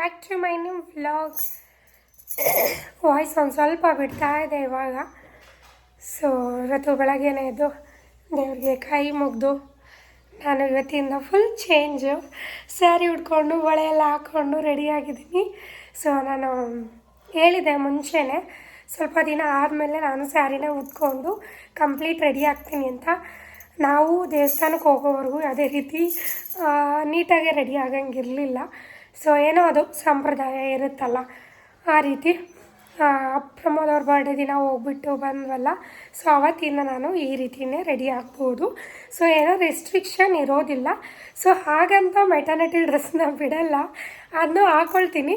Back to my new vlog voice ಒಂದು ಸ್ವಲ್ಪ ಬಿಡ್ತಾ ಇದೆ ಇವಾಗ. ಸೊ ಇವತ್ತು ಬೆಳಗ್ಗೆನೇ ಇದ್ದು ದೇವ್ರಿಗೆ ಕೈ ಮುಗಿದು ನಾನು ಇವತ್ತಿಂದ ಫುಲ್ ಚೇಂಜು ಸ್ಯಾರಿ ಉಟ್ಕೊಂಡು ಬಳೆ ಎಲ್ಲ ಹಾಕ್ಕೊಂಡು ರೆಡಿಯಾಗಿದ್ದೀನಿ ಸೊ ನಾನು ಹೇಳಿದೆ ಮುಂಚೆನೇ, ಸ್ವಲ್ಪ ದಿನ ಆದಮೇಲೆ ನಾನು ಸ್ಯಾರಿನ ಉಟ್ಕೊಂಡು ಕಂಪ್ಲೀಟ್ ರೆಡಿ ಆಗ್ತೀನಿ ಅಂತ. ನಾವು ದೇವಸ್ಥಾನಕ್ಕೆ ಹೋಗೋವರೆಗೂ ಯಾವುದೇ ರೀತಿ ನೀಟಾಗೆ ನೀಟಾಗಿ ರೆಡಿ ಆಗಂಗಿರಲಿಲ್ಲ. ಸೊ ಏನೋ ಅದು ಸಂಪ್ರದಾಯ ಇರುತ್ತಲ್ಲ, ಆ ರೀತಿ ಪ್ರಮೋದ್ ಅವ್ರ ಬರ್ಡೇ ದಿನ ಹೋಗ್ಬಿಟ್ಟು ಬಂದ್ವಲ್ಲ, ಸೊ ಅವತ್ತಿಂದ ನಾನು ಈ ರೀತಿಯೇ ರೆಡಿ ಆಗ್ಬೋದು. ಸೊ ಏನೋ ರೆಸ್ಟ್ರಿಕ್ಷನ್ ಇರೋದಿಲ್ಲ. ಸೊ ಹಾಗಂತ ಮೆಟರ್ನಿಟಿ ಡ್ರೆಸ್ನ ಬಿಡಲ್ಲ ಅದನ್ನು ಹಾಕ್ಕೊಳ್ತೀನಿ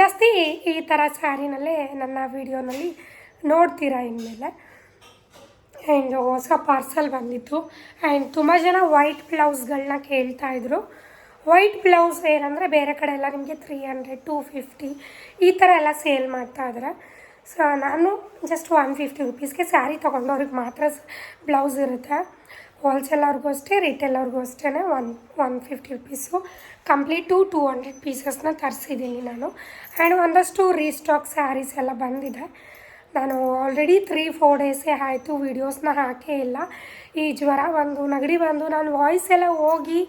ಜಾಸ್ತಿ ಈ ಥರ ಸ್ಯಾರಿನಲ್ಲೇ ನನ್ನ ವಿಡಿಯೋನಲ್ಲಿ ನೋಡ್ತೀರಾ ಇನ್ಮೇಲೆ? ಆ್ಯಂಡ್ ಹೊಸ ಪಾರ್ಸಲ್ ಬಂದಿತ್ತು. ಆ್ಯಂಡ್ ತುಂಬ ಜನ ವೈಟ್ ಬ್ಲೌಸ್ಗಳನ್ನ ಕೇಳ್ತಾಯಿದ್ರು ವೈಟ್ ಬ್ಲೌಸ್ ಏನಂದರೆ ಬೇರೆ ಕಡೆ ಎಲ್ಲ ನಿಮಗೆ ತ್ರೀ ಹಂಡ್ರೆಡ್ ಟೂ ಫಿಫ್ಟಿ ಈ ಥರ ಎಲ್ಲ ಸೇಲ್ ಮಾಡ್ತಾ ಇದ್ದಾರೆ ಸೊ ನಾನು ಜಸ್ಟ್ ಒನ್ ಫಿಫ್ಟಿ ರುಪೀಸ್ಗೆ ಸ್ಯಾರಿ ತೊಗೊಂಡವ್ರಿಗೆ ಮಾತ್ರ ಬ್ಲೌಸ್ ಇರುತ್ತೆ. ಹೋಲ್ಸೇಲವ್ರಿಗೂ ಅಷ್ಟೇ ರಿಟೇಲ್ ಅವ್ರಿಗೂ ಅಷ್ಟೇ one one fifty rupees complete two hundred ಪೀಸಸ್ನ ತರಿಸಿದ್ದೀನಿ ನಾನು. ಆ್ಯಂಡ್ ಒಂದಷ್ಟು ರೀಸ್ಟಾಕ್ ಸ್ಯಾರೀಸ್ ಎಲ್ಲ ಬಂದಿದೆ. ನಾನು ಆಲ್ರೆಡಿ ತ್ರೀ ಫೋರ್ ಡೇಸೇ ಆಯಿತು ವೀಡಿಯೋಸ್ನ ಹಾಕೇ ಇಲ್ಲ. ಈ ಜ್ವರ ಬಂದು, ನೆಗಡಿ ಬಂದು, ನಾನು ವಾಯ್ಸ್ ಎಲ್ಲ ಹೋಗಿ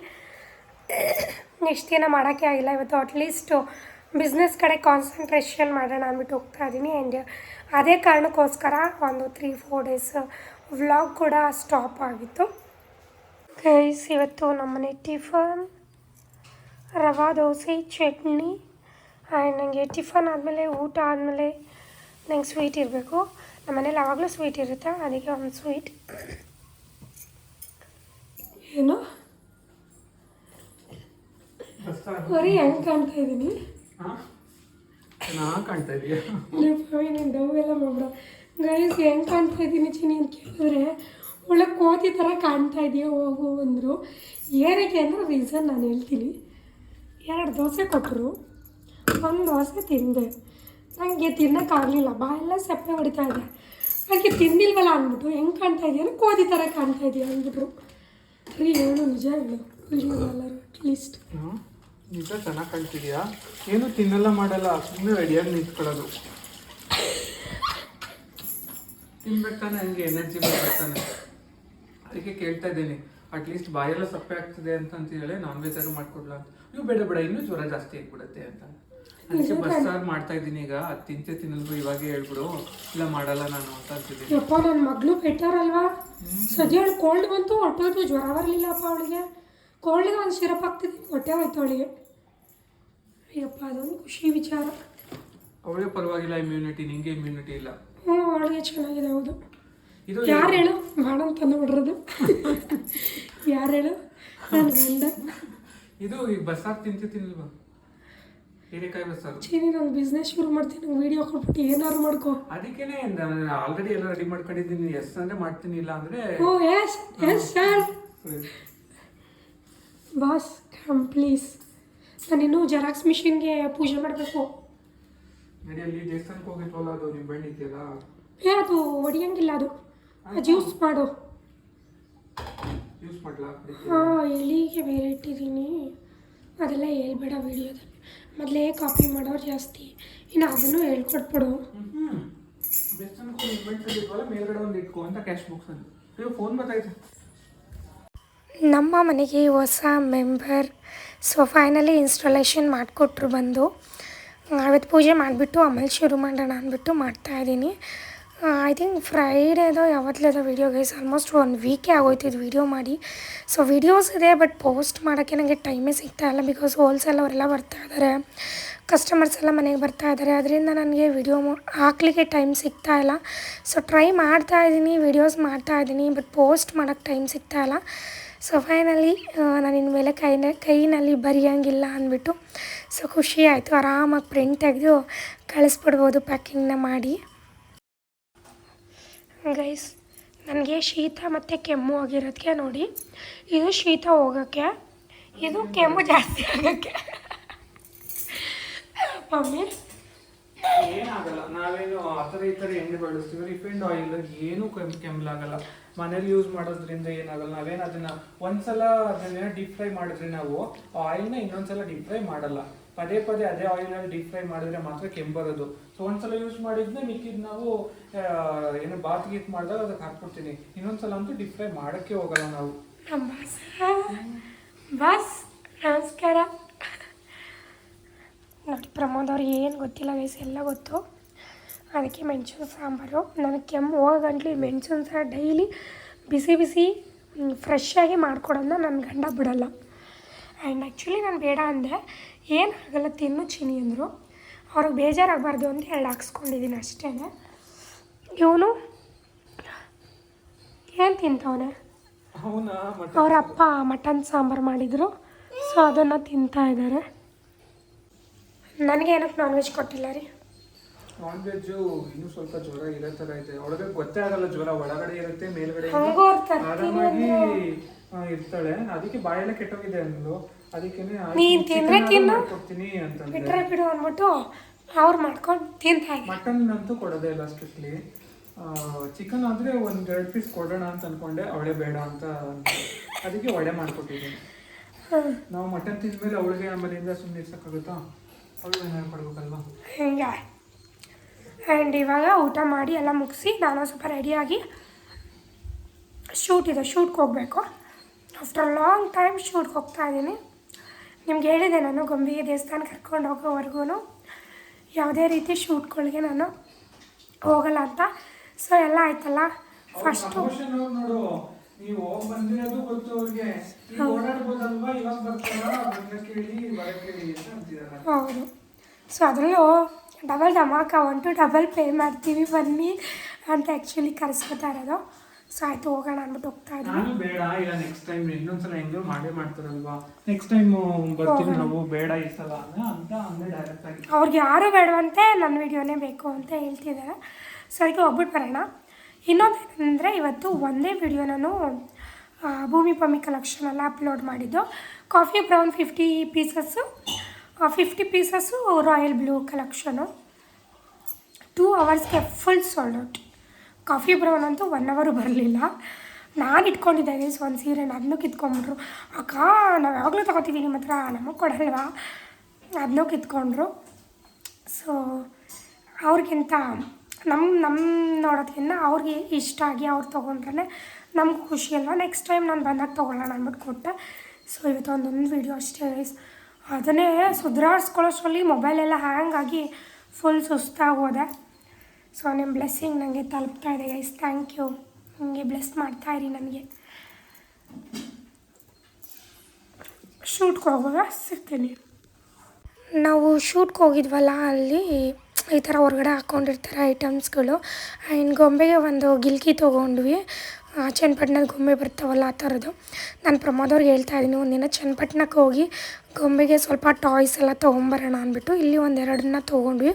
ನೆಕ್ಸ್ಟ್ ದಿನ ಮಾಡೋಕ್ಕೆ ಆಗಿಲ್ಲ. ಇವತ್ತು ಅಟ್ಲೀಸ್ಟು ಬಿಸ್ನೆಸ್ ಕಡೆ ಕಾನ್ಸಂಟ್ರೇಷನ್ ಮಾಡೋಣ ಅಂದ್ಬಿಟ್ಟು ಹೋಗ್ತಾ ಇದ್ದೀನಿ ಆ್ಯಂಡ್ ಅದೇ ಕಾರಣಕ್ಕೋಸ್ಕರ ಒಂದು ತ್ರೀ ಫೋರ್ ಡೇಸ್ ವ್ಲಾಗ್ ಕೂಡ ಸ್ಟಾಪ್ ಆಗಿತ್ತು. ಗೈಸ್ ಇವತ್ತು ನಮ್ಮನೆ tiffin rava dosa, chutney and ನನಗೆ ಟಿಫನ್ ಆದಮೇಲೆ, ಊಟ ಆದಮೇಲೆ ನಂಗೆ ಸ್ವೀಟ್ ಇರಬೇಕು. ನಮ್ಮ ಮನೇಲಿ ಯಾವಾಗಲೂ ಸ್ವೀಟ್ ಇರುತ್ತೆ. ಅದಕ್ಕೆ ಒಂದು ಸ್ವೀಟ್ ಏನು? ಹೆಂಗೆ ಕಾಣ್ತಾ ನಾ ಕಾಣ್ತಾ ಇದೀಯ? ನೀನು ಡವ್ ಎಲ್ಲ ಮಾಡ್ಬಿಡ. ಗೈಸ್ ಹೆಂಗೆ ಕಾಣ್ತಾ ಇದ್ದೀನಿ ಚಿನಿ ಅಂತ ಕೇಳಿದ್ರೆ ಒಳ್ಳೆ ಕೋತಿ ಥರ ಕಾಣ್ತಾ ಇದೆಯಾ ಹೋಗು ಅಂದರು. ಏನಕ್ಕೆ ಅಂದ್ರೆ ರೀಸನ್ ನಾನು ಹೇಳ್ತೀನಿ. ಎರಡು ದೋಸೆ ಕೊಟ್ಟರು ಒಂದು ದೋಸೆ ತಿಂದೆ. ನನಗೆ ತಿನ್ನೋಕ್ಕಾಗಲಿಲ್ಲ ಬಾಯೆಲ್ಲ ಸಪ್ಪೆ ಹೊಡಿತಾ ಇದೆ. ಅದಕ್ಕೆ ತಿಂದಿಲ್ವಲ್ಲ ಅಂದ್ಬಿಟ್ಟು ಹೆಂಗೆ ಕಾಣ್ತಾ ಇದೆಯಾ ಅಂದ್ರೆ ಕೋತಿ ಥರ ಕಾಣ್ತಾ ಇದೆಯಾ ಅಂದ್ಬಿಟ್ರು. ರೀ ಹೇಳು ನಿಜ ಹೇಳು. ಎಲ್ಲರೂ ಅಟ್ಲೀಸ್ಟ್. ನಿಜ ಚೆನ್ನಾಗಿ ಕಾಣ್ತಿದ್ಯಾ? ಏನು ತಿನ್ನಲ್ಲ ಮಾಡಲ್ಲ ಸುಮ್ಮನೆ ರೆಡಿಯಾಗಿ ನಿಂತ್ಕೊಳ್ಳೋದು. ತಿನ್ಬೇಕಾನೆ ಹಂಗೆ ಎನರ್ಜಿ ಬರ್ಬೇಕಾನೆ ಅದಕ್ಕೆ ಕೇಳ್ತಾ ಇದ್ದೀನಿ ಅಟ್ಲೀಸ್ಟ್ ಬಾಯೆಲ್ಲ ಸಪ್ಪೆ ಆಗ್ತಿದೆ ಅಂತ ಹೇಳಿ ನಾನ್ ವೆಜ್ ಆದ್ರೂ ಮಾಡ್ಕೊಡ್ಲಾ ನೀವು ಬೇಡ ಬೇಡ ಇನ್ನೂ ಜ್ವರ ಜಾಸ್ತಿ ಆಗ್ಬಿಡುತ್ತೆ ಅಂತ. ಅದಕ್ಕೆ ಬಸ್ಸಾರು ಮಾಡ್ತಾ ಇದ್ದೀನಿ ಈಗ ಅದು ತಿಂತೆ ತಿನ್ನಲ್ರು ಇವಾಗೇ ಹೇಳ್ಬಿಡು ಇಲ್ಲ ಮಾಡಲ್ಲ ನಾನು ಅಂತ ಅಂತಿದ್ದೀನಿ. ಯಪ್ಪ ನನ್ನ ಮಗಳು ಬೆಟರ್ ಅಲ್ವಾ ಸದ್ಯ ಅವಳು ಕೋಲ್ಡ್ ಬಂತು ಹೊಟ್ಟೆ ಜ್ವರ ಬರಲಿಲ್ಲಪ್ಪ ಅವಳಿಗೆ. ಕೋಲ್ಡ್ಗೆ ಒಂದು ಸಿರಪ್ ಹಾಕ್ತಿದ್ದೀನಿ ಹೊಟ್ಟೆ ಹೋಯ್ತು ಅವಳಿಗೆ. ಅಯ್ಯಪ್ಪ ಅದೊಂದು ಖುಷಿ ವಿಚಾರ. ಅವಳಿಗೆ ಪರವಾಗಿಲ್ಲ ಇಮ್ಯುನಿಟಿ ನಿಂಗೆ ಇಮ್ಯುನಿಟಿ ಇಲ್ಲ. ಹ್ಞೂ ಅವಳಿಗೆ ಚೆನ್ನಾಗಿದೆ ಹೌದು. ಇದು ಯಾರು ಹೇಳು. ಮೇಡಮ್ ತಂದು ಬಿಡ್ರದು. ಯಾರು ಹೇಳು? ನನ್ನ ಗಂಡ. ಇದು ಈ ಬಸ್ಸಾರು ತಿಂತಿ ತಿನ್ನಲ್ವಾ ಹೀರೆಕಾಯಿ ಬಸ್ಸಾರು. ಚೀನಿ ನಾನು ಬಿಸ್ನೆಸ್ ಶುರು ಮಾಡ್ತೀನಿ ವೀಡಿಯೋ ಕೊಟ್ಬಿಟ್ಟು ಏನಾದ್ರು ಮಾಡ್ಕೋ. ಅದಕ್ಕೇನೆ ಆಲ್ರೆಡಿ ಎಲ್ಲ ರೆಡಿ ಮಾಡ್ಕೊಂಡಿದ್ದೀನಿ. ಎಸ್ ಅಂದ್ರೆ ಮಾಡ್ತೀನಿ ಇಲ್ಲ ಅಂದರೆ ಓ yes yes sir. Boss come please ನಾನಿನ್ನೂ xerox ಮಿಷಿನ್ಗೆ ಪೂಜೆ ಮಾಡಬೇಕು. ನಡಿ ಅಲ್ಲಿ ದೇವಸ್ಥಾನಕ್ಕೆ ಹೋಗಿದ್ವಲ್ಲ ಅದು ನಿಮ್ಮ ಬೆಣ್ಣೆ ಇದೆಯಲ್ಲ? ಏ ಅದು ಒಡಿಯಂಗಿಲ್ಲ ಅದು. ಜ್ಯೂಸ್ ಮಾಡು. ಯೂಸ್ ಮಾಡ್ಲಾ? ಹಾಂ ಎಲ್ಲಿಗೆ ಬೇರೆ ಇಟ್ಟಿದ್ದೀನಿ. ಅದೆಲ್ಲ ಹೇಳ್ಬೇಡ ವಿಡಿಯೋದಲ್ಲಿ. ಮೊದಲೇ ಕಾಪಿ ಮಾಡೋರು ಜಾಸ್ತಿ. ಇನ್ನು ಅದನ್ನು ಹೇಳ್ಕೊಟ್ಬಿಡು ದೇವಸ್ಥಾನಕ್ಕೆ ಹೋಗಿ ಮೇಲ್ಗಡೆ ಒಂದು ಇಟ್ಕೋ ಅಂತ ಕ್ಯಾಶ್ ಬಾಕ್ಸ್ ಅಂತ ಅಯ್ಯೋ ಫೋನ್ ನಮ್ಮ ಮನೆಗೆ ಹೊಸ ಮೆಂಬರ್ ಸೊ ಫೈನಲಿ ಇನ್ಸ್ಟಾಲೇಷನ್ ಮಾಡಿಕೊಟ್ರು ಬಂದು. ಅವತ್ತು ಪೂಜೆ ಮಾಡಿಬಿಟ್ಟು ಆಮೇಲೆ ಶುರು ಮಾಡೋಣ ಅಂದ್ಬಿಟ್ಟು ಮಾಡ್ತಾಯಿದ್ದೀನಿ ಐ ಥಿಂಕ್ ಫ್ರೈಡೇದೋ ಯಾವತ್ತಲೇದೋ ವೀಡಿಯೋ ಗೈಸ್ ಆಲ್ಮೋಸ್ಟ್ ಒನ್ ವೀಕೇ ಆಗೋಯ್ತು ಇದು ವೀಡಿಯೋ ಮಾಡಿ. ಸೊ ವೀಡಿಯೋಸ್ ಇದೆ ಬಟ್ ಪೋಸ್ಟ್ ಮಾಡೋಕ್ಕೆ ನನಗೆ ಟೈಮೇ ಸಿಗ್ತಾ ಇಲ್ಲ ಬಿಕಾಸ್ ಹೋಲ್ಸೇಲ್ ಅವರೆಲ್ಲ ಬರ್ತಾ ಇದ್ದಾರೆ. ಕಸ್ಟಮರ್ಸ್ ಎಲ್ಲ ಮನೆಗೆ ಬರ್ತಾ ಇದ್ದಾರೆ. ಅದರಿಂದ ನನಗೆ ವೀಡಿಯೋ ಹಾಕ್ಲಿಕ್ಕೆ ಟೈಮ್ ಸಿಗ್ತಾ ಇಲ್ಲ. ಸೊ ಟ್ರೈ ಮಾಡ್ತಾ ಇದ್ದೀನಿ ವೀಡಿಯೋಸ್ ಮಾಡ್ತಾ ಇದ್ದೀನಿ ಬಟ್ ಪೋಸ್ಟ್ ಮಾಡೋಕ್ಕೆ ಟೈಮ್ ಸಿಗ್ತಾ ಇಲ್ಲ. ಸೊ ಫೈನಲಿ ನಾನು ಇನ್ಮೇಲೆ ಕೈನ, ಕೈನಲ್ಲಿ ಬರೆಯೋಂಗಿಲ್ಲ ಅಂದ್ಬಿಟ್ಟು ಸೊ ಖುಷಿ ಆಯಿತು ಆರಾಮಾಗಿ ಪ್ರಿಂಟ್ ತೆಗೆದು ಕಳಿಸ್ಬಿಡ್ಬೋದು ಪ್ಯಾಕಿಂಗ್ನ ಮಾಡಿ. ಗೈಸ್ ನನಗೆ ಶೀತ ಮತ್ತು ಕೆಮ್ಮು ಆಗಿರೋದಕ್ಕೆ ನೋಡಿ. ಇದು ಶೀತ ಹೋಗೋಕ್ಕೆ, ಇದು ಕೆಮ್ಮು ಜಾಸ್ತಿ ಆಗೋಕ್ಕೆ. ಮಮ್ಮಿ ಏನಾಗಲ್ಲ, ನಾವೇನು ಆ ಥರ ಈ ಥರ ಎಣ್ಣೆ ಬಳಸ್ತೀವಿ ರಿಫೈಂಡ್ ಆಯಿಲ್ ಏನು ಕೆಮ್ ಕೆಮ್ಮಲಾಗಲ್ಲ ಮನೇಲಿ ಯೂಸ್ ಮಾಡೋದ್ರಿಂದ ಏನಾಗಲ್ಲ, ನಾವೇನು ಅದನ್ನ ಒಂದ್ಸಲ ಅದನ್ನೇನೋ ಡೀಪ್ ಫ್ರೈ ಮಾಡಿದ್ರೆ ನಾವು ಆಯಿಲ್ನ ಇನ್ನೊಂದ್ಸಲ ಡೀಪ್ ಫ್ರೈ ಮಾಡಲ್ಲ. ಪದೇ ಪದೇ ಅದೇ ಆಯಿಲಲ್ಲಿ ಡೀಪ್ ಫ್ರೈ ಮಾಡಿದ್ರೆ ಮಾತ್ರ ಕೆಮ್ಮು ಬರೋದು ಸೊ ಒಂದ್ಸಲ ಯೂಸ್ ಮಾಡಿದ್ನ ಮಿಕ್ಕಿದ್ ನಾವು ಏನು ಬಾತ್ ಗೀತ್ ಮಾಡಿದಾಗ ಅದಕ್ಕೆ ಹಾಕ್ಬಿಡ್ತೀನಿ. ಇನ್ನೊಂದ್ಸಲ ಅಂತೂ ಡೀಪ್ ಫ್ರೈ ಮಾಡೋಕ್ಕೆ ಹೋಗಲ್ಲ ನಾವು. ನಮಸ್ಕಾರ. ನೋಡಿ ಪ್ರಮೋದ್ ಅವ್ರಿಗೆ ಏನು ಗೊತ್ತಿಲ್ಲ ಗೈಸ್ ಎಲ್ಲ ಗೊತ್ತು. ಅದಕ್ಕೆ ಮೆಣಸಿನ ಸಾಂಬಾರು. ನನಗೆ ಕೆಮ್ಮು ಹೋಗಂಟ್ಲಿ ಮೆಣಸಿನ ಸಾರು ಡೈಲಿ ಬಿಸಿ ಬಿಸಿ ಫ್ರೆಶ್ಶಾಗಿ ಮಾಡಿಕೊಡೋದನ್ನ ನನ್ನ ಗಂಡ ಬಿಡಲ್ಲ. ಆ್ಯಂಡ್ ಆ್ಯಕ್ಚುಲಿ ನಾನು ಬೇಡ ಅಂದೆ ಆಗಲ್ಲ ತಿನ್ನು ಚಿನಿ ಅಂದರು. ಅವ್ರಿಗೆ ಬೇಜಾರಾಗಬಾರ್ದು ಅಂತ ಎರಡು ಹಾಕ್ಸ್ಕೊಂಡಿದ್ದೀನಿ ಅಷ್ಟೇ ಇವನು ಏನು ತಿಂತವನೆ? ಅವ್ರ ಅಪ್ಪ ಮಟನ್ ಸಾಂಬಾರು ಮಾಡಿದರು. ಸೊ ಅದನ್ನು ತಿಂತಾ ಇದ್ದಾರೆ ನನಗೆ ಏನಕ್ಕೆ ನಾನ್ ವೆಜ್ ಕೊಟ್ಟಿಲ್ಲ ರೀ? ನಾನ್ ವೆಜ್ಜು ಇನ್ನೂ ಸ್ವಲ್ಪ ಜ್ವರ ಇರೋ ಥರ ಇದೆ. ಒಳಗೆ ಗೊತ್ತೇ ಆಗಲ್ಲ ಜ್ವರ ಒಳಗಡೆ ಇರುತ್ತೆ ಮೇಲ್ಗಡೆ ಇರುತ್ತೆ. ಹಂಗೂ ಅವ್ರು ತರ್ತೀನಿ ಆರಾಮಾಗಿ ಆ, ಇರ್ತಾಳೆ. ಅದಕ್ಕೆ ಬಾಯೆಲ್ಲ ಕೆಟ್ಟೋಗಿದೆ ಅಂದ್ಲು. ಅದಕ್ಕೇನೆ ಆಯ್ತು, ನೀನ್ chicken ತಿಂದ್ರೆ ಆದ್ರೂ ತಿನ್ನು. ಮಾಡ್ಕೊಡ್ತೀನಿ ಅಂತಂದೆ. ಬಿಟ್ರೆ ಬಿಡು ಅಂದ್ಬಿಟ್ಟು ಅವ್ರು ಮಾಡ್ಕೊಂಡು ತಿಂತಾ ಇದ್ದಾರೆ ಮಟನ್ ಅಂತೂ ಕೊಡೋದೇ ಇಲ್ಲ ಸ್ಟ್ರಿಕ್ಟ್ಲಿ ಚಿಕನ್ ಆದ್ರೆ ಒಂದ್ ಎರಡು ಪೀಸ್ ಕೊಡೋಣ ಅಂತ ಅನ್ಕೊಂಡೆ. ಅವಳೆ ಬೇಡ ಅಂತ ಅಂದ್ಲು. ಅದಕ್ಕೆ ಒಡೆ ಮಾಡ್ಕೊಟ್ಟಿದ್ದೀನಿ. ನಾವು ಮಟನ್ ತಿಂದ್ಮೇಲೆ ಅವಳಿಗೆ ಆಮೇಲಿಂದ ಸುಮ್ಮನೆ ಇರ್ಸಕ್ಕಾಗುತ್ತಾ ಹಿಂಗೆ. ಆ್ಯಂಡ್ ಇವಾಗ ಊಟ ಮಾಡಿ ಎಲ್ಲ ಮುಗಿಸಿ ನಾನು ಸ್ವಲ್ಪ ರೆಡಿಯಾಗಿ ಶೂಟ್ ಇದೆ. ಶೂಟ್ಗೆ ಹೋಗಬೇಕು. ಆಫ್ಟರ್ ಲಾಂಗ್ ಟೈಮ್ ಶೂಟ್ಗೆ ಹೋಗ್ತಾ ಇದ್ದೀನಿ. ನಿಮ್ಗೆ ಹೇಳಿದೆ ನಾನು ಗೊಂಬೆಗೆ ದೇವಸ್ಥಾನ ಕರ್ಕೊಂಡು ಹೋಗೋವರೆಗೂ ಯಾವುದೇ ರೀತಿ ಶೂಟ್ಗಳಿಗೆ ನಾನು ಹೋಗಲ್ಲ ಅಂತ. ಸೊ ಎಲ್ಲ ಆಯ್ತಲ್ಲ? ಫಸ್ಟು ನೀವು ಬಂದಿರೋದು ಗೊತ್ತು ಅವ್ರಿಗೆ. ಓಡಾಡ್ಬೋದಲ್ವಾ? ಇವಾಗ ಬರ್ತಾರ? ಬಂದ ಕೇಳಿ ಬರ ಕೇಳಿ ಅಂತ ಅಂತಿದ್ದಾರೆ ಹೌದು. ಸೊ ಅದರಲ್ಲೂ ಡಬಲ್ ಧಮಾಕ ಒನ್ ಟು ಡಬಲ್ ಪೇ ಮಾಡ್ತೀವಿ. ಬನ್ನಿ ಅಂತ ಆ್ಯಕ್ಚುಲಿ ಕರೆಸ್ಕೊತಾ ಇರೋದು. ಸೊ ಆಯಿತು ಹೋಗೋಣ ಅಂದ್ಬಿಟ್ಟು ಹೋಗ್ತಾ ಇದ್ದೀನಿ ನಾನು ಬೇಡ. ಇಲ್ಲ ನೆಕ್ಸ್ಟ್ ಟೈಮ್ ಇನ್ನೊಂದ್ಸಲ ಹೆಂಗೋ ಮಾಡೇ ಮಾಡ್ತಾರಲ್ವಾ? ನೆಕ್ಸ್ಟ್ ಟೈಮ್ ಬರ್ತೀವಿ ನಾವು. ಬೇಡ ಈ ಸಲ ಅಂತ ಅಂತ ಅಂದೆ ಡೈರೆಕ್ಟ್ ಆಗಿ. ಅವ್ರಿಗೆ ಯಾರು ಬೇಡವಂತೆ ನನ್ನ ವಿಡಿಯೋನೇ ಬೇಕು ಅಂತ ಹೇಳ್ತಿದ್ದಾರೆ. ಸರಿ ಅದಕ್ಕೆ ಹೋಗ್ಬಿಟ್ಟು ಬರೋಣ. ಇನ್ನೊಂದು ಏನಂದರೆ, ಇವತ್ತು ಒಂದೇ ವಿಡಿಯೋ ನಾನು ಭೂಮಿ ಪಮ್ಮಿ ಕಲೆಕ್ಷನ್ ಎಲ್ಲ ಅಪ್ಲೋಡ್ ಮಾಡಿದ್ದು. Coffee brown fifty pieces fifty pieces royal blue collection two ಅವರ್ಸ್ಗೆ full sold out coffee brown ಅಂತೂ ಒನ್ ಅವರು ಬರಲಿಲ್ಲ. ನಾನು ಇಟ್ಕೊಂಡಿದ್ದೆ ಗೈಸ್ ಒಂದು ಸೀರೆ ಅದನ್ನೂ ಕಿತ್ಕೊಂಡ್ರು. ಅಕ್ಕ, ನಾವು ಯಾವಾಗಲೂ ತಗೋತೀವಿ ನಿಮ್ಮ ಹತ್ರ, ನಮಗೆ ಕೊಡಲ್ವಾ? ಅದನ್ನೂ ಕಿತ್ಕೊಂಡ್ರು. ಸೊ ಅವ್ರಿಗಿಂತ ನಮ್ಮ ನಮ್ಮ ನೋಡೋದ್ಕಿಂತ ಅವ್ರಿಗೆ ಇಷ್ಟ ಆಗಿ ಅವ್ರು ತೊಗೊಂಡ್ರೆ ನಮ್ಗೆ ಖುಷಿ ಅಲ್ವಾ? ನೆಕ್ಸ್ಟ್ ಟೈಮ್ ನಾನು ಬಂದಾಗ ತೊಗೊಳ್ಳೋಣ ಅಂದ್ಬಿಟ್ಟು ಕೊಟ್ಟೆ ಸೊ ಇವತ್ತು ಒಂದೊಂದು ವೀಡಿಯೋ ಅಷ್ಟೇ ಅದನ್ನೇ ಸುಧಾರಿಸ್ಕೊಳ್ಳೋಷ್ಟರಲ್ಲಿ ಮೊಬೈಲೆಲ್ಲ ಹ್ಯಾಂಗ್ ಆಗಿ ಫುಲ್ ಸುಸ್ತಾಗಿ ಹೋದೆ ಸೊ ನಿಮ್ಮ ಬ್ಲೆಸ್ಸಿಂಗ್ ನನಗೆ ತಲುಪ್ತಾ ಇದೆ ಗೈಸ್ ಥ್ಯಾಂಕ್ ಯು ಹಿಂಗೆ ಬ್ಲೆಸ್ ಮಾಡ್ತಾ ಇರಿ ನನಗೆ ಶೂಟ್ಗೆ ಹೋಗುವಾಗ ಸಿಗ್ತೀನಿ. ನಾವು ಶೂಟ್ಗೆ ಹೋಗಿದ್ವಲ್ಲ ಅಲ್ಲಿ ಈ ಥರ ಹೊರಗಡೆ ಹಾಕ್ಕೊಂಡಿರ್ತಾರೆ ಐಟಮ್ಸ್ಗಳು. ಆ್ಯಂಡ್ ಗೊಂಬೆಗೆ ಒಂದು ಗಿಲ್ಕಿ ತೊಗೊಂಡ್ವಿ. ಚನ್ನಪಟ್ಟಣದ ಗೊಂಬೆ ಬರ್ತಾವಲ್ಲ ಆ ಥರದ್ದು. ನಾನು ಪ್ರಮೋದವ್ರಿಗೆ ಹೇಳ್ತಾ ಇದ್ದೀನಿ ಒಂದಿನ ಚನ್ನಪಟ್ಟಣಕ್ಕೆ ಹೋಗಿ ಗೊಂಬೆಗೆ ಸ್ವಲ್ಪ ಟಾಯ್ಸ್ ಎಲ್ಲ ತೊಗೊಂಬರೋಣ ಅಂದ್ಬಿಟ್ಟು ಇಲ್ಲಿ ಒಂದೆರಡನ್ನ ತೊಗೊಂಡ್ವಿ.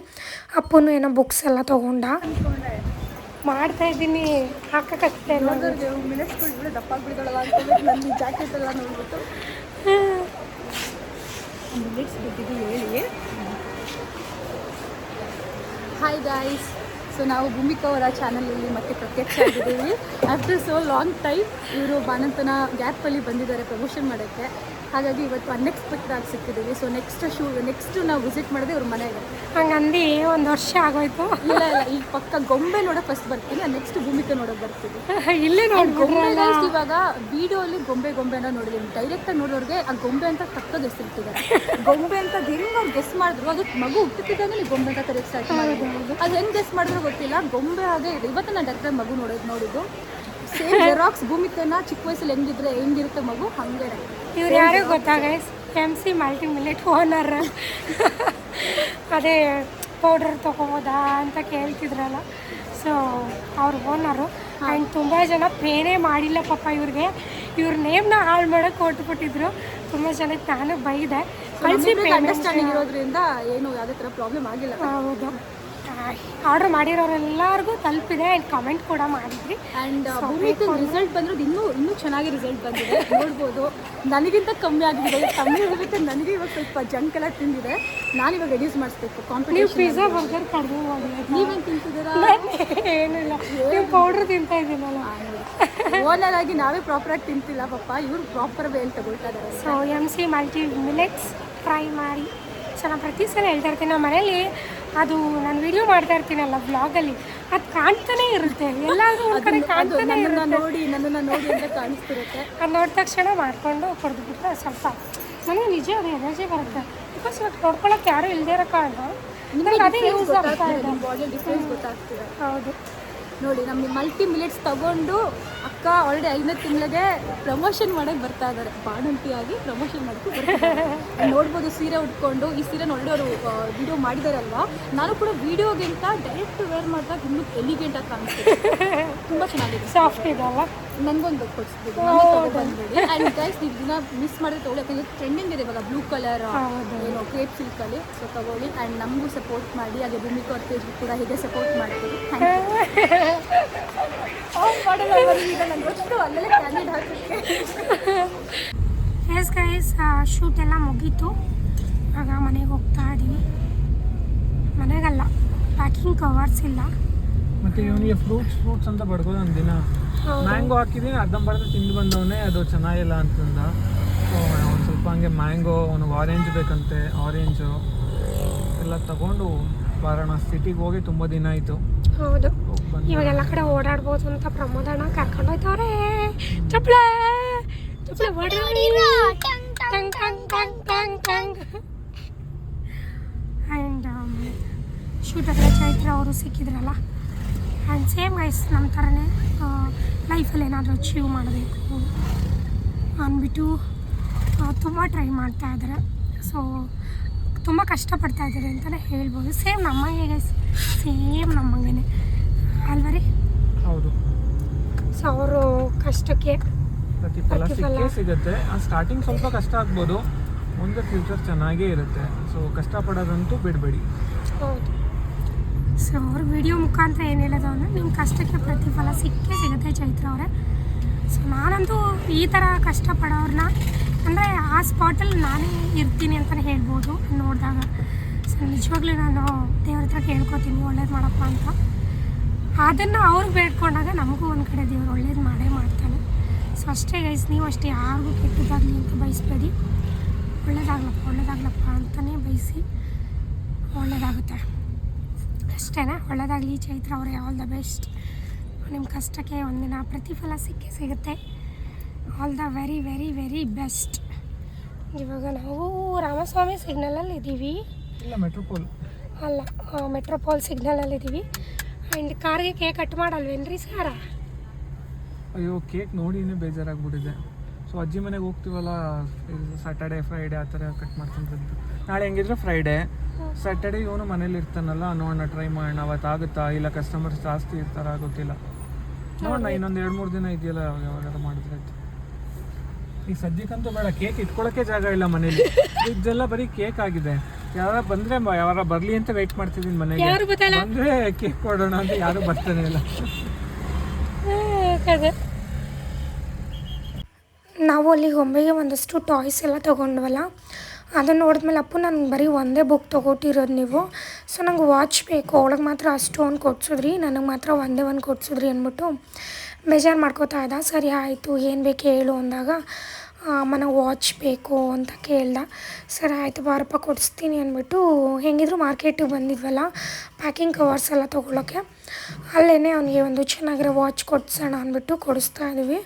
ಅಪ್ಪನೂ ಏನೋ ಬುಕ್ಸ್ ಎಲ್ಲ ತೊಗೊಂಡ. ಮಾಡ್ತಾ ಇದ್ದೀನಿ. ಹಾಕಕ್ಕಷ್ಟೇ ಜಾಕೆಟ್ ಎಲ್ಲ ನೋಡ್ಬಿಟ್ಟು. ಹೇಳಿ. Hi guys! ಸೊ ನಾವು ಭೂಮಿಕಾ ಅವರ ಚಾನಲಲ್ಲಿ ಮತ್ತೆ ಪ್ರತ್ಯಕ್ಷ ಆಗಿದ್ದೀವಿ. ಆಫ್ಟರ್ ಸೋ ಲಾಂಗ್ ಟೈಮ್ ಇವರು ಬಾನಂತನ ಗ್ಯಾಪಲ್ಲಿ ಬಂದಿದ್ದಾರೆ ಪ್ರಮೋಷನ್ ಮಾಡೋಕ್ಕೆ. ಹಾಗಾಗಿ ಇವತ್ತು ಅನ್ಎಕ್ಸ್ಪೆಕ್ಟೆಡ್ ಆಗಿ ಸಿಕ್ಕಿದ್ದೀವಿ. ಸೊ ನೆಕ್ಸ್ಟ್ ಶೂ ನೆಕ್ಸ್ಟ್ ನಾವು ವಿಸಿಟ್ ಮಾಡಿದೆ ಇವ್ರ ಮನೆಗೆ ಹಂಗಂದು ಒಂದು ವರ್ಷ ಆಗೋಯ್ತು. ಇಲ್ಲ ಇಲ್ಲ ಈ ಪಕ್ಕ ಗೊಂಬೆ ನೋಡೋಕೆ ಫಸ್ಟ್ ಬರ್ತೀನಿ ನೆಕ್ಸ್ಟ್ ಭೂಮಿಕಾ ನೋಡೋಕೆ ಬರ್ತೀವಿ ಇಲ್ಲೇ ನೋಡಿ ಇವಾಗ ವಿಡಿಯೋಲಿ ಗೊಂಬೆ ಗೊಂಬೆ ಗೊಂಬೆನ ಡೈರೆಕ್ಟ್ ಆಗಿ ನೋಡೋರಿಗೆ ಆ ಗೊಂಬೆ ಅಂತ ತಕ್ಕ ಹೆಸರಿಟ್ಟಿದ್ದಾರೆ ಗೊಂಬೆ ಅಂತ ಹೆಂಗ್ ಅವ್ರು ಗೆಸ್ ಮಾಡಿದ್ರು. ಅದು ಮಗು ಹುಟ್ಟುತ್ತಿದ್ದಾಗ ನೀವು ಗೊಂಬೆ ಅಂತ ಕರೆಕ್ಟ್ ಸ್ಟಾರ್ಟ್ ಮಾಡಿದ್ರು. ಅದು ಹೆಂಗ್ ಗೆಸ್ ಮಾಡಿದ್ರು ಗೊತ್ತಿಲ್ಲ. ಗೊಂಬೆ ಹಾಗೆ ಇದೆ. ಇವತ್ತು ನಾನು ಡಾಕ್ಟರ್ ಮಗು ನೋಡೋದು ನೋಡಿದ್ದು. ಸೇಮ್ ಜೆರಾಕ್ಸ್ ಭೂಮಿಕನ ಚಿಕ್ಕ ವಯಸ್ಸಲ್ಲಿ ಹೆಂಗಿದ್ರೆ ಹೆಂಗಿರುತ್ತೆ ಮಗು? ಹಂಗೆ ಇವ್ರು ಯಾರು ಗೊತ್ತಾ guys M C multi millet owner ಅದೇ ಪೌಡರ್ ತೊಗೋಬೋದಾ ಅಂತ ಕೇಳ್ತಿದ್ರಲ್ಲ. ಸೊ ಅವ್ರ ಓನರು ಆ್ಯಂಡ್ ತುಂಬ ಜನ ಪೇನೇ ಮಾಡಿಲ್ಲ ಪಾಪ ಇವ್ರಿಗೆ. ಇವ್ರ ನೇಮ್ನ ಹಾಳು ಮಾಡೋಕೆ ಕೊಟ್ಬಿಟ್ಟಿದ್ರು ತುಂಬ ಜನಕ್ಕೆ ನಾನು ಬೈದೆ. ಅಂಡರ್ಸ್ಟ್ಯಾಂಡಿಂಗ್ ಇರೋದ್ರಿಂದ ಏನು ಯಾವುದೇ ಥರ ಪ್ರಾಬ್ಲಮ್ ಆಗಿಲ್ಲ. ಹೌದು. ಆರ್ಡ್ರ್ ಮಾಡಿರೋರೆಲ್ಲರಿಗೂ ತಲುಪಿದೆ ಆ್ಯಂಡ್ ಕಮೆಂಟ್ ಕೂಡ ಮಾಡಿದ್ರಿ. ಆ್ಯಂಡ್ ರಿಸಲ್ಟ್ ಬಂದಿರೋದು ಇನ್ನೂ ಇನ್ನೂ ಚೆನ್ನಾಗಿ ರಿಸಲ್ಟ್ ಬಂದಿದೆ. ನೋಡ್ಬೋದು. ನನಗಿಂತ ಕಮ್ಮಿ ಆಗಿದೆ. ಕಮ್ಮಿ ಹೋಗುತ್ತೆ ನನಗೆ ಇವಾಗ ಸ್ವಲ್ಪ ಜಂಕ್ ಎಲ್ಲ ತಿಂದಿದೆ. ನಾನು ಇವಾಗ ರೆಡ್ಯೂಸ್ ಮಾಡಿಸ್ಬೇಕು ಕಾಂಪಿಟೇಷನ್ ಪಿಜ್ಜಾ ಬರ್ಗರ್ ಕಡಿಮೆ ಮಾಡಿ ನೀವೇನು ತಿಂತಿದ್ದೀರಾ? ಏನಿಲ್ಲ. ನೀವು ಪೌಡ್ರ್ ತಿಂತಾ ಇದ್ದೀನಲ್ಲ ಓನರ್ ಆಗಿ ನಾವೇ ಪ್ರಾಪರಾಗಿ ತಿಂತಿಲ್ಲ ಪಾಪ. ಇವ್ರು ಪ್ರಾಪರ್ ವೇಲ್ ತಗೊಳ್ತಾ ಇದ್ದಾರೆ so M C multi millets fry ಮಾಡಿ. ಸೊ ನಾನು ಪ್ರತಿ ಸಲ ಹೇಳ್ತಾ ಇರ್ತೀನಿ. ನಮ್ಮ ಮನೇಲಿ ಅದು ನಾನು ವಿಡಿಯೋ ಮಾಡ್ತಾ ಇರ್ತೀನಲ್ಲ ಬ್ಲಾಗಲ್ಲಿ ಅದು ಕಾಣ್ತಾನೆ ಇರುತ್ತೆ. ಎಲ್ಲಾದರೂ ಒಂದು ಕಡೆ ಅದು ಕಾಣ್ತಾನೆ ಇರುತ್ತೆ. ನೋಡಿ ನನ್ನನ್ನು ನೋಡಿ ಅಂತ ಕಾಣಿಸ್ತಿರುತ್ತೆ. ಅದು ನೋಡಿದ ತಕ್ಷಣ ಮಾಡಿಕೊಂಡು ಕುಡಿದ್ಬಿಟ್ರೆ ಸ್ವಲ್ಪ ನನಗೆ ನಿಜ ಅದು ಎನರ್ಜಿ ಬರುತ್ತೆ. ಬಿಕಾಸ್ ಇವಾಗ ನೋಡ್ಕೊಳಕ್ಕೆ ಯಾರೂ ಇಲ್ಲದೇ ಇರೋ ಕಾರಣ ಅದೇ ಯೂಸ್ ಆಗ್ತಾ ಇದೆ. ಹೌದು. ನೋಡಿ, ನಮಗೆ ಮಲ್ಟಿ ಮಿಲೆಟ್ಸ್ ತಗೊಂಡು ಅಕ್ಕ ಆಲ್ರೆಡಿ ಐದನೇ ತಿಂಗಳಿಗೆ ಪ್ರಮೋಷನ್ ಮಾಡೋಕ್ಕೆ ಬರ್ತಾ ಇದ್ದಾರೆ ಬಾಣಂತಿಯಾಗಿ ಪ್ರಮೋಷನ್ ಮಾಡೋಕ್ಕೆ ಬರ್ತಾರೆ ನೋಡ್ಬೋದು ಸೀರೆ ಉಟ್ಕೊಂಡು, ಈ ಸೀರೆ ಒಳ್ಳೆಯವರು ವಿಡಿಯೋ ಮಾಡಿದಾರಲ್ವಾ? ನಾನು ಕೂಡ ವಿಡಿಯೋಗಿಂತ ಡೈರೆಕ್ಟ್ ವೇರ್ ಮಾಡಿದಾಗ ಇನ್ನೂ ಎಲಿಗೆಂಟ್ ಆಗಿ ಕಾಣಿಸ್ತಿದೆ. ತುಂಬ ಚೆನ್ನಾಗಿದೆ. ಸಾಫ್ಟ್ ಇದಲ್ಲ ನನಗೊಂದು ಕೊಡಿಸ್ಬಿಟ್ಟು ಬಂದ್ಬಿಡಿ. ಆ್ಯಂಡ್ ಗೈಸ್ ನೀವು ದಿನ ಮಿಸ್ ಮಾಡಿದ್ರೆ ತೊಗೊಳ್ಳಿ. ಯಾಕಂದರೆ ಟ್ರೆಂಡಿಂಗ್ ಇದೆ ಇವಾಗ ಬ್ಲೂ ಕಲರ್. ಏನು ಕ್ರೇಪ್ ಸಿಲ್ಕಲ್ಲಿ ಸೊ ತಗೊಳ್ಳಿ. ಆ್ಯಂಡ್ ನಮಗೂ ಸಪೋರ್ಟ್ ಮಾಡಿ. ಹಾಗೆ ಭೂಮಿಕಾ ಅವ್ರ ಪೇಜ್ಗೂ ಕೂಡ ಹೀಗೆ ಸಪೋರ್ಟ್ ಮಾಡ್ತೀವಿ. ಎಸ್ ಗೈಸ್ ಶೂಟ್ ಎಲ್ಲ ಮುಗೀತು. ಆಗ ಮನೆಗೆ ಹೋಗ್ತಾ ಇದ್ದೀವಿ ಮನೆಗಲ್ಲ. ಪ್ಯಾಕಿಂಗ್ ಕವರ್ಸ್ ಇಲ್ಲ. ಮತ್ತೆ ಇವನಿಗೆ ಫ್ರೂಟ್ಸ್ ಫ್ರೂಟ್ಸ್ ಅಂತ ಬಡ್ಕೋದು ಒಂದು ದಿನ. ಮ್ಯಾಂಗೋ ಹಾಕಿದ್ದೀನಿ ಅರ್ಧಂಬರ್ಧ ತಿಂದು ಬಂದವನೇ ಅದು ಚೆನ್ನಾಗಿಲ್ಲ ಅಂತಂದ. ಓ ಒಂದು ಸ್ವಲ್ಪ ಹಂಗೆ ಮ್ಯಾಂಗೋ ಅವನಿಗೆ ಆರೆಂಜ್ ಬೇಕಂತೆ ಆರೆಂಜು ಎಲ್ಲ ತಗೊಂಡು ಬರೋಣ ಸಿಟಿಗೆ ಹೋಗಿ ತುಂಬ ದಿನ ಆಯಿತು. ಹೌದು. ಇವಾಗೆಲ್ಲ ಕಡೆ ಓಡಾಡ್ಬೋದು ಅಂತ ಪ್ರಮೋದಣ್ಣ ಕರ್ಕೊಂಡು ಹೋಯ್ತವ್ರೆ. ಚಪ್ಲೆ ಚಪ್ಲೆ ಓಡಾಡಿ ಟಂಗ್ ಟಂಗ್ ಟಂಗ್ ಟಂಗ್ ಟಂಗ್. ಆ್ಯಂಡ್ ಶೂಟರ್ ಚೈತ್ರ ಅವರು ಸಿಕ್ಕಿದ್ರಲ್ಲ. ಆ್ಯಂಡ್ ಸೇಮ್ ಗೈಸ್ ನಮ್ಮ ಥರನೇ ಲೈಫಲ್ಲಿ ಏನಾದರೂ ಅಚೀವ್ ಮಾಡಬೇಕು ಅಂದ್ಬಿಟ್ಟು ತುಂಬ ಟ್ರೈ ಮಾಡ್ತಾ ಇದ್ದಾರೆ. ಸೊ ತುಂಬ ಕಷ್ಟಪಡ್ತಾ ಇದ್ದಾರೆ ಅಂತಲೇ ಹೇಳ್ಬೋದು. ಸೇಮ್ ನಮ್ಮಂಗೆ ಗೈಸ್ ಸೇಮ್ ನಮ್ಮಂಗೆ ಅಲ್ವರಿ? ಹೌದು. ಸೊ ಅವರು ಕಷ್ಟಕ್ಕೆ ಪ್ರತಿಫಲ ಪ್ರತಿಫಲ. ಸಿಕ್ಕೇ ಸಿಗುತ್ತೆ. ಸ್ಟಾರ್ಟಿಂಗ್ ಸ್ವಲ್ಪ ಕಷ್ಟ ಆಗ್ಬೋದು. ಮುಂದೆ ಫ್ಯೂಚರ್ ಚೆನ್ನಾಗೇ ಇರುತ್ತೆ. ಸೊ ಕಷ್ಟಪಡೋದಂತೂ ಬಿಡಬೇಡಿ. ಹೌದು. ಸೊ ಅವ್ರ ವಿಡಿಯೋ ಮುಖಾಂತರ ಏನು ಹೇಳೋದು ಅಂದರೆ ನಿಮ್ಮ ಕಷ್ಟಕ್ಕೆ ಪ್ರತಿಫಲ ಸಿಕ್ಕೇ ಸಿಗುತ್ತೆ ಚೈತ್ರ ಅವರೇ. ಸೊ ನಾನಂತೂ ಈ ಥರ ಕಷ್ಟಪಡೋರನ್ನ ಅಂದರೆ ಆ ಸ್ಪಾಟಲ್ಲಿ ನಾನೇ ಇರ್ತೀನಿ ಅಂತಲೇ ಹೇಳ್ಬೋದು ನೋಡಿದಾಗ. ಸೊ ನಿಜವಾಗ್ಲೂ ನಾನು ದೇವ್ರ ಹತ್ರ ಕೇಳ್ಕೊತೀನಿ, ಒಳ್ಳೇದು ಮಾಡಪ್ಪ ಅಂತ. ಅದನ್ನು ಅವ್ರಿಗೆ ಬೇಡ್ಕೊಂಡಾಗ ನಮಗೂ ಒಂದು ಕಡೆ ದೇವ್ರು ಒಳ್ಳೇದು ಮಾಡೇ ಮಾಡ್ತಾನೆ. ಸೊ ಅಷ್ಟೇ ಗೈಸ್ ನೀವು ಅಷ್ಟೇ ಯಾರಿಗೂ ಕೆಟ್ಟದಾಗಲಿ ಅಂತ ಬಯಸ್ಬೇಡಿ. ಒಳ್ಳೇದಾಗ್ಲಪ್ಪ ಒಳ್ಳೇದಾಗ್ಲಪ್ಪ ಅಂತಲೇ ಬಯಸಿ ಒಳ್ಳೇದಾಗುತ್ತೆ. ಅಷ್ಟೇ ಒಳ್ಳೆಯದಾಗಲಿ ಚೈತ್ರ ಅವರೇ ಆಲ್ ದ ಬೆಸ್ಟ್ ನಿಮ್ಮ ಕಷ್ಟಕ್ಕೆ ಒಂದಿನ ಪ್ರತಿಫಲ ಸಿಕ್ಕೇ ಸಿಗುತ್ತೆ. All the very very very best ಇವಾಗ ನಾವು ರಾಮಸ್ವಾಮಿ ಸಿಗ್ನಲಲ್ಲಿ ಇದ್ದೀವಿ ಇಲ್ಲ ಮೆಟ್ರೋಪೋಲ್ ಅಲ್ಲ ಮೆಟ್ರೋಪಾಲ್ ಸಿಗ್ನಲಲ್ಲಿ ಇದ್ದೀವಿ ಆ್ಯಂಡ್ ಕಾರ್ಗೆ ಕೇಕ್ ಕಟ್ ಮಾಡಲ್ವೇನ್ರಿ ಸಾರ? ಅಯ್ಯೋ ಕೇಕ್ ನೋಡಿನೇ ಬೇಜಾರಾಗ್ಬಿಟ್ಟಿದೆ. ಸೊ ಅಜ್ಜಿ ಮನೆಗೆ ಹೋಗ್ತೀವಲ್ಲ ಸ್ಯಾಟರ್ಡೆ ಫ್ರೈಡೆ ಆ ಥರ ಕಟ್ ಮಾಡ್ಕೊಂಡ್ರಂತ. ನಾಳೆ ಹೆಂಗಿದ್ರೆ ಫ್ರೈಡೆ ಸ್ಯಾಟರ್ಡೆ ಇವನು ಮನೇಲಿ ಇರ್ತಾನಲ್ಲ ನೋಡೋಣ ಟ್ರೈ ಮಾಡೋಣ ಅವತ್ತು ಆಗುತ್ತಾ ಇಲ್ಲ ಕಸ್ಟಮರ್ಸ್ ಜಾಸ್ತಿ ಇರ್ತಾರ ಗೊತ್ತಿಲ್ಲ. ನೋಡೋಣ ಇನ್ನೊಂದು ಎರಡು ಮೂರು ದಿನ ಇದೆಯಲ್ಲ ಅವಾಗ ಯಾವಾಗಾರ ಮಾಡಿದ್ರೆ ಈಗ ಸದ್ಯಕ್ಕಂತೂ ಬೇಡ ಕೇಕ್ ಇಟ್ಕೊಳ್ಳೋಕೆ ಜಾಗ ಇಲ್ಲ ಮನೇಲಿ. ಇದೆಲ್ಲ ಬರೀ ಕೇಕ್ ಆಗಿದೆ. ಯಾರ ಬಂದ್ರೆ ಯಾರ ಬರ್ಲಿ ಅಂತ ವೆಯ್ಟ್ ಮಾಡ್ತಿದ್ದೀನಿ ಮನೆಗೆ? ಬಂದ್ರೆ ಕೇಕ್ ಕೊಡೋಣ ಅಂತ ಯಾರು ಬರ್ತಾನೆ ಇಲ್ಲ. ನಾವು ಅಲ್ಲಿ ಒಮ್ಮೆಗೆ ಒಂದಷ್ಟು ಟಾಯ್ಸ್ ಎಲ್ಲ ತೊಗೊಂಡ್ವಲ್ಲ ಅದನ್ನು ನೋಡಿದ್ಮೇಲೆ ಅಪ್ಪು ನನಗೆ ಬರೀ ಒಂದೇ ಬುಕ್ ತೊಗೊಟ್ಟಿರೋದು ನೀವು. ಸೊ ನಂಗೆ ವಾಚ್ ಬೇಕು. ಅವಳಿಗೆ ಮಾತ್ರ ಅಷ್ಟು ಒಂದು ಕೊಡ್ಸಿದ್ರಿ, ನನಗೆ ಮಾತ್ರ ಒಂದೇ ಒಂದು ಕೊಡ್ಸಿದ್ರಿ ಅಂದ್ಬಿಟ್ಟು ಬೇಜಾರು ಮಾಡ್ಕೋತಾ ಇದ್ದ. ಸರಿ ಆಯಿತು, ಏನು ಬೇಕು ಹೇಳು ಅಂದಾಗ ನನಗೆ ವಾಚ್ ಬೇಕು ಅಂತ ಕೇಳ್ದ. ಸರಿ ಆಯಿತು ಬಾರಪ್ಪ ಕೊಡಿಸ್ತೀನಿ ಅಂದ್ಬಿಟ್ಟು ಹೆಂಗಿದ್ರು ಮಾರ್ಕೆಟಿಗೆ ಬಂದಿದ್ವಲ್ಲ ಪ್ಯಾಕಿಂಗ್ ಕವರ್ಸ್ ಎಲ್ಲ ತೊಗೊಳಕ್ಕೆ. ಅಲ್ಲೇ ಅವನಿಗೆ ಒಂದು ಚೆನ್ನಾಗಿರೋ ವಾಚ್ ಕೊಡ್ಸೋಣ ಅಂದ್ಬಿಟ್ಟು ಕೊಡಿಸ್ತಾ ಇದ್ವಿ.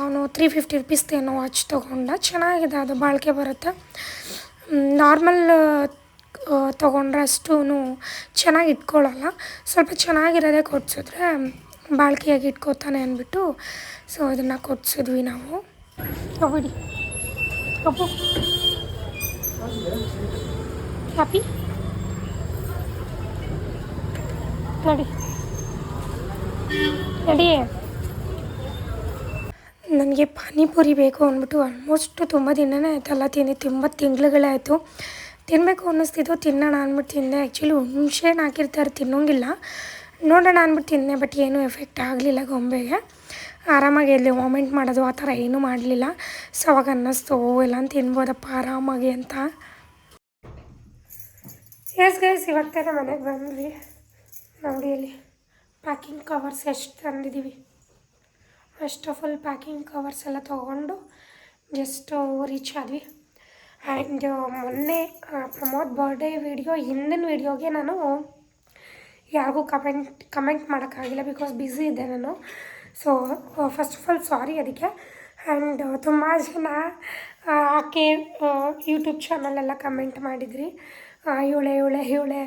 ಅವನು ತ್ರೀ ಫಿಫ್ಟಿ ರುಪೀಸ್ ಏನೋ ವಾಚ್ ತೊಗೊಂಡ. ಚೆನ್ನಾಗಿದೆ ಅದು, ಬಾಳಿಕೆ ಬರುತ್ತೆ. ನಾರ್ಮಲ್ ತೊಗೊಂಡ್ರೆ ಅಷ್ಟೂ ಚೆನ್ನಾಗಿ ಇಟ್ಕೊಳ್ಳಲ್ಲ ಸ್ವಲ್ಪ ಚೆನ್ನಾಗಿರೋದೇ ಕೊಡ್ಸಿದ್ರೆ ಬಾಳ್ಕೆಯಾಗಿ ಇಟ್ಕೋತಾನೆ ಅಂದ್ಬಿಟ್ಟು ಸೊ ಇದನ್ನು ಕೊಡ್ಸಿದ್ವಿ ನಾವು. ಕಬಡ್ಡಿ ಕಬ್ಬು ಹ್ಯಾಪಿ ನಡಿ ನಡಿ ನನಗೆ ಪಾನಿಪುರಿ ಬೇಕು ಅಂದ್ಬಿಟ್ಟು ಆಲ್ಮೋಸ್ಟ್ ತುಂಬ ದಿನವೇ ಆಯ್ತಲ್ಲ ತಿಂದು, ತುಂಬ ತಿಂಗಳುಗಳೇ ಆಯಿತು ತಿನ್ನಬೇಕು ಅನ್ನಿಸ್ತಿತ್ತು, ತಿನ್ನೋಣ ಅಂದ್ಬಿಟ್ಟು ತಿಂದೆ. ಆ್ಯಕ್ಚುಲಿ ಹುಣಸೆ ಹಣ್ಣು ಹಾಕಿರ್ತಾರೆ ತಿನ್ನೋಂಗಿಲ್ಲ. ನೋಡೋಣ ಅಂದ್ಬಿಟ್ಟು ತಿಂದೆ ಬಟ್ ಏನೂ ಎಫೆಕ್ಟ್ ಆಗಲಿಲ್ಲ ಗೊಂಬೆಗೆ. ಆರಾಮಾಗಿ ಎಲ್ಲಿ ವಾಮಿಂಟ್ ಮಾಡೋದು, ಆ ಥರ ಏನೂ ಮಾಡಲಿಲ್ಲ. ಸೊ ಅವಾಗ ಅನ್ನಿಸ್ತು ಎಲ್ಲ ತಿನ್ಬೋದಪ್ಪ, ಆರಾಮಾಗಿ ಅಂತ. ಎಸ್ ಗೈಸ್ ಇವಾಗ ಮನೆಗೆ ಬಂದ್ವಿ. ನೋಡಿ ಇಲ್ಲಿ ಪ್ಯಾಕಿಂಗ್ ಕವರ್ಸ್ ಎಷ್ಟು ತಂದಿದ್ದೀವಿ ಅಷ್ಟು ಆಲ್ ಪ್ಯಾಕಿಂಗ್ ಕವರ್ಸ್ ಎಲ್ಲ ತೊಗೊಂಡು ಜಸ್ಟ್ ರೀಚ್ ಆದ್ವಿ. ಆ್ಯಂಡ್ ಮೊನ್ನೆ ಆ, ಪ್ರಮೋದ್ ಬರ್ಡೇ ವಿಡಿಯೋ ಹಿಂದಿನ ವಿಡಿಯೋಗೆ ನಾನು ಯಾರಿಗೂ ಕಮೆಂಟ್ ಕಮೆಂಟ್ ಮಾಡೋಕ್ಕಾಗಿಲ್ಲ ಬಿಕಾಸ್ ಬ್ಯುಸಿ ಇದ್ದೆ ನಾನು. So first of all sorry ಅದಕ್ಕೆ. ಆ್ಯಂಡ್ ತುಂಬ ಜನ ಆಕೆ ಯೂಟ್ಯೂಬ್ ಚಾನಲೆಲ್ಲ ಕಮೆಂಟ್ ಮಾಡಿದ್ರಿ. ಇವಳೆ ಇವಳೆ ಇವಳೆ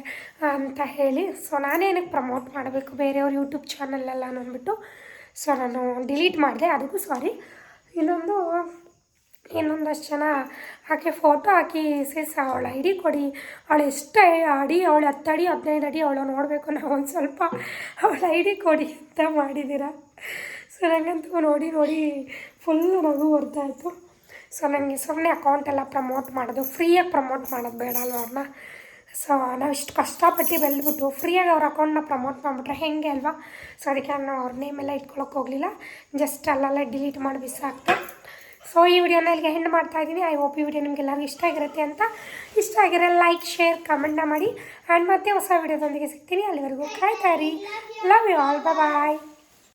ಅಂತ ಹೇಳಿ. ಸೊ ನಾನೇನಕ್ಕೆ ಪ್ರಮೋಟ್ ಮಾಡಬೇಕು ಬೇರೆಯವ್ರ ಯೂಟ್ಯೂಬ್ ಚಾನಲೆಲ್ಲ ಅಂದ್ಬಿಟ್ಟು ಸೊ ನಾನು ಡಿಲೀಟ್ ಮಾಡಿದೆ, ಅದಕ್ಕೂ ಸಾರಿ. ಇನ್ನೊಂದು, ಇನ್ನೊಂದಷ್ಟು ಜನ ಆಕೆ ಫೋಟೋ ಹಾಕಿ ಸಿಸ್ ಅವಳ ಐ ಡಿ ಕೊಡಿ. ಅವಳು ಎಷ್ಟು ಅಡಿ, ಅವಳು ಹತ್ತು ಅಡಿ, ಹದಿನೈದು ಅಡಿ ಅವಳು ನೋಡಬೇಕು, ನಾವು ಒಂದು ಸ್ವಲ್ಪ ಅವಳ ಐ ಡಿ ಕೊಡಿ ಅಂತ ಮಾಡಿದ್ದೀರ ಸೊ ನನಗಂತೂ ನೋಡಿ ನೋಡಿ ಫುಲ್ ನಗು ಬರ್ತಾಯಿತ್ತು ಸೊ ನನಗೆ ಸುಮ್ಮನೆ ಅಕೌಂಟೆಲ್ಲ ಪ್ರಮೋಟ್ ಮಾಡೋದು ಫ್ರೀಯಾಗಿ ಪ್ರಮೋಟ್ ಮಾಡೋದು ಬೇಡ ಅಲ್ವ ಅವ್ರನ್ನ ಸೊ ನಾವು ಇಷ್ಟು ಕಷ್ಟಪಟ್ಟು ಬೆಳೆದ್ಬಿಟ್ಟು ಫ್ರೀಯಾಗಿ ಅವ್ರ ಅಕೌಂಟ್ನ ಪ್ರಮೋಟ್ ಮಾಡಿಬಿಟ್ರೆ ಹೆಂಗೆ ಅಲ್ವಾ? ಸೊ ಅದಕ್ಕೆ ನಾನು ಅವ್ರ ನೇಮೆಲ್ಲ ಇಟ್ಕೊಳಕ್ಕೆ ಹೋಗಲಿಲ್ಲ. ಜಸ್ಟ್ ಅಲ್ಲೆಲ್ಲ ಡಿಲೀಟ್ ಮಾಡಿ ಬಿಸಾಕ್ತೆ ಸೊ ಈ ವಿಡಿಯೋನ ಇಲ್ಲಿಗೆ ಹೆಂಡ್ ಮಾಡ್ತಾ ಇದ್ದೀನಿ. ಐ ಹೋಪ್ ಈ ವಿಡಿಯೋ ನಿಮಗೆಲ್ಲರಿಗೂ ಇಷ್ಟ ಆಗಿರುತ್ತೆ ಅಂತ. ಇಷ್ಟ ಆಗಿರೋ ಲೈಕ್ ಶೇರ್ ಕಮೆಂಟ್ನ ಮಾಡಿ. ಆ್ಯಂಡ್ ಮತ್ತೆ ಹೊಸ ವಿಡಿಯೋದೊಂದಿಗೆ ಸಿಗ್ತೀನಿ. ಅಲ್ಲಿವರೆಗೂ ಕಾಯ್ತಾ ಲವ್ ಯು ಆಲ್ ಬಾಯ್